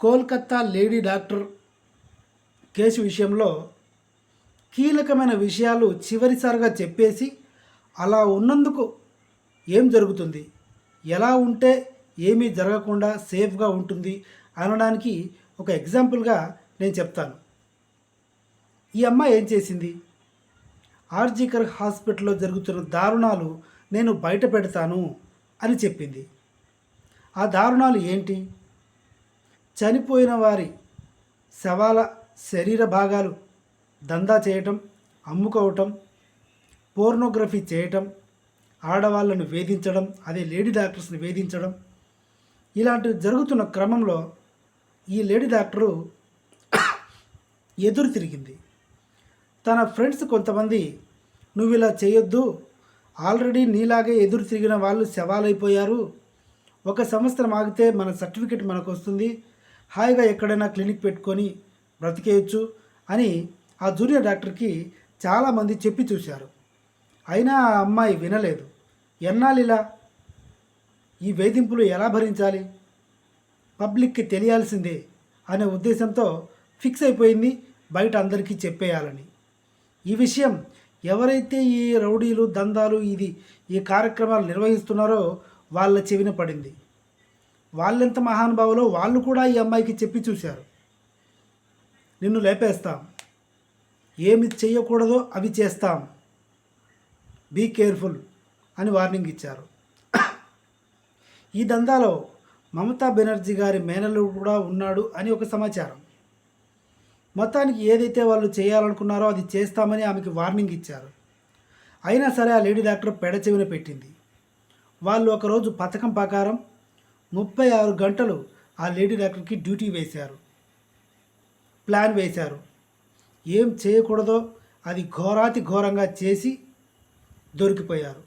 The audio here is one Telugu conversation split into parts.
కోల్కత్తా లేడీ డాక్టర్ కేసు విషయంలో కీలకమైన విషయాలు చివరిసారిగా చెప్పేసి అలా ఉన్నందుకు ఏం జరుగుతుంది? ఎలా ఉంటే ఏమీ జరగకుండా సేఫ్గా ఉంటుంది? అనడానికి ఒక ఎగ్జాంపుల్గా నేను చెప్తాను. ఈ అమ్మాయి ఏం చేసింది? ఆర్జికర్ హాస్పిటల్లో జరుగుతున్న దారుణాలు నేను బయట పెడతాను అని చెప్పింది. ఆ దారుణాలు ఏంటి? చనిపోయిన వారి శవాల శరీర భాగాలు దందా చేయటం అమ్ముకోవటం పోర్నోగ్రఫీ చేయటం ఆడవాళ్ళను వేధించడం అదే లేడీ డాక్టర్స్ని వేధించడం ఇలాంటివి జరుగుతున్న క్రమంలో ఈ లేడీ డాక్టరు ఎదురు తిరిగింది. తన ఫ్రెండ్స్ కొంతమంది నువ్వు ఇలా చేయొద్దు. ఆల్రెడీ నీలాగే ఎదురు తిరిగిన వాళ్ళు శవాలైపోయారు. ఒక సంవత్సరం ఆగితే మన సర్టిఫికెట్ మనకు వస్తుంది హాయిగా ఎక్కడైనా క్లినిక్ పెట్టుకొని బ్రతికేయచ్చు అని ఆ జూనియర్ డాక్టర్కి చాలామంది చెప్పి చూశారు. అయినా ఆ అమ్మాయి వినలేదు. ఎన్నాళ్ళు ఇలా? ఈ వేధింపులు ఎలా భరించాలి? పబ్లిక్కి తెలియాల్సిందే అనే ఉద్దేశంతో ఫిక్స్ అయిపోయింది బయట అందరికీ చెప్పేయాలని. ఈ విషయం ఎవరైతే ఈ రౌడీలు దందాలు ఇది ఈ కార్యక్రమాలు నిర్వహిస్తున్నారో వాళ్ళ చెవిన పడింది. వాళ్ళెంత మహానుభావులో వాళ్ళు కూడా ఈ అమ్మాయికి చెప్పి చూశారు. నిన్ను లేపేస్తాం. ఏమి చేయకూడదో అవి చేస్తాం. బీ కేర్ఫుల్ అని వార్నింగ్ ఇచ్చారు. ఈ దందాలో మమతా బెనర్జీ గారి మేనల్లుడు కూడా ఉన్నాడు అని ఒక సమాచారం. మొత్తానికి ఏదైతే వాళ్ళు చేయాలనుకున్నారో అది చేస్తామని ఆమెకి వార్నింగ్ ఇచ్చారు. అయినా సరే ఆ లేడీ డాక్టర్ పెడచెవిన పెట్టింది. వాళ్ళు ఒకరోజు పథకం ప్రకారం ముప్పై ఆరు గంటలు ఆ లేడీ డాక్టర్కి డ్యూటీ వేశారు. ప్లాన్ వేశారు. ఏం చేయకూడదో అది ఘోరాతి ఘోరంగా చేసి దొరికిపోయారు.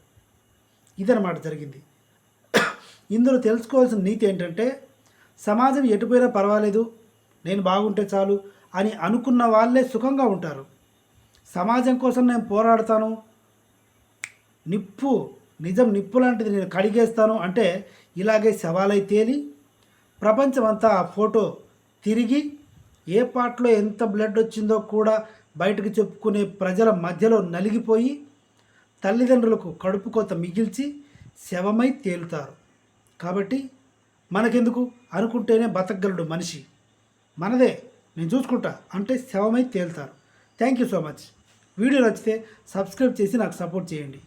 ఇదన్నమాట జరిగింది. ఇందులో తెలుసుకోవాల్సిన నీతి ఏంటంటే సమాజం ఎటుపోయినా పర్వాలేదు నేను బాగుంటే చాలు అని అనుకున్న వాళ్ళే సుఖంగా ఉంటారు. సమాజం కోసం నేను పోరాడతాను. నిప్పు నిజం నిప్పు లాంటిది నేను కడిగేస్తాను అంటే ఇలాగే శవాలై తేలి ప్రపంచమంతా ఆ ఫోటో తిరిగి ఏ పాటలో ఎంత బ్లడ్ వచ్చిందో కూడా బయటకు చెప్పుకునే ప్రజల మధ్యలో నలిగిపోయి తల్లిదండ్రులకు కడుపు కోత మిగిల్చి శవమై తేలుతారు. కాబట్టి మనకెందుకు? అనుకుంటేనే బతకగలడు మనిషి. మనదే. నేను చూసుకుంటా. అంటే శవమై తేలుతారు. Thank you so much. Video నచ్చితే సబ్స్క్రైబ్ చేసి నాకు సపోర్ట్ చేయండి.